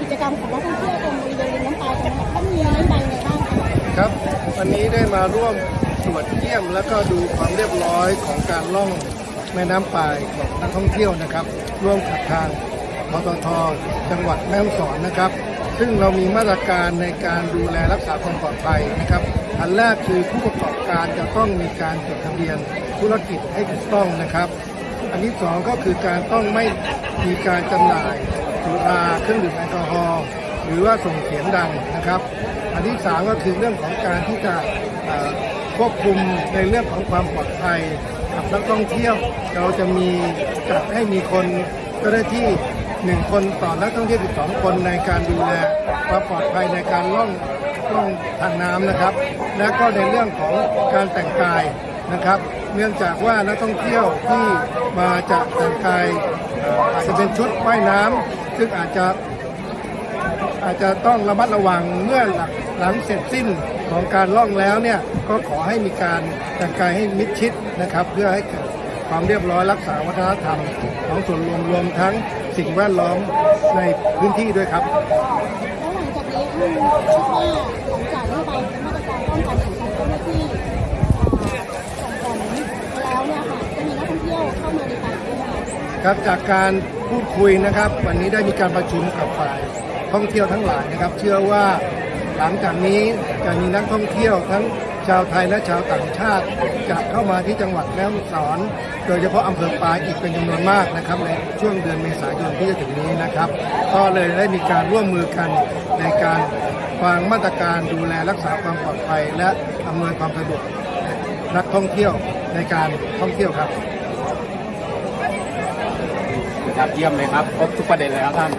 กิจกรรมของนักท่องเที่ยวตรงบริเวณน้ำปลายตรงนี้ต้องมีน้ำใจในบ้างคะครับวันนี้ได้มาร่วมตรวจเยี่ยมแล้วก็ดูความเรียบร้อยของการล่องแม่น้ำปายของนักท่องเที่ยวนะครับ ร่วมกับทางมตทจังหวัดแม่ฮ่องสอนนะครับ ซึ่งเรามีมาตรการในการดูแลรักษาความปลอดภัยนะครับ อันแรกคือผู้ประกอบการจะต้องมีการจดทะเบียนธุรกิจให้ถูกต้องนะครับ อันที่สองก็คือการต้องไม่มีการจำหน่าย สุราเครื่องดื่มแอลกอฮอล์หรือว่าส่งเสียงดังนะครับ อันที่สามก็คือเรื่องของการที่จะควบคุมในเรื่องของความปลอดภัยกับนักท่องเที่ยวเราจะมีจัดให้มีคนเจ้าหน้าที่หนึ่งคนต่อนักท่องเที่ยว12คนในการดูแลความปลอดภัยในการล่องล่องทางน้ำนะครับ และก็ในเรื่องของการแต่งกาย นะครับ เนื่องจากว่านักท่องเที่ยวที่มาจากแต่งกายอาจจะเป็นชุดว่ายน้ำซึ่งอาจจะอาจจะต้องระมัดระวังเมื่อหลังเสร็จสิ้นของการล่องแล้วเนี่ยก็ขอให้มีการแต่งกายให้มิดชิดนะครับ เพื่อให้เกิดความเรียบร้อยรักษาวัฒนธรรม ของส่วนรวมรวมทั้งสิ่งแวดล้อมในพื้นที่ด้วยครับแล้วหลังจากนี้ท่านคิดว่าหลังจากนี้ไป ครับจากการพูดคุยนะครับ วันนี้ได้มีการประชุมกับฝ่ายท่องเที่ยวทั้งหลายนะครับ เชื่อว่าหลังจากนี้จะมีนักท่องเที่ยวทั้งชาวไทยและชาวต่างชาติจะเข้ามาที่จังหวัดแม่ฮ่องสอน โดยเฉพาะอำเภอปายอีกเป็นจำนวนมากนะครับ ในช่วงเดือนเมษายนที่จะถึงนี้นะครับ ก็เลยได้มีการร่วมมือกันในการวางมาตรการดูแลรักษาความปลอดภัย และอำนวยความสะดวกนักท่องเที่ยวในการท่องเที่ยวครับ ครับเยี่ยมเลยครับครบทุกประเด็นเลยครับท่าน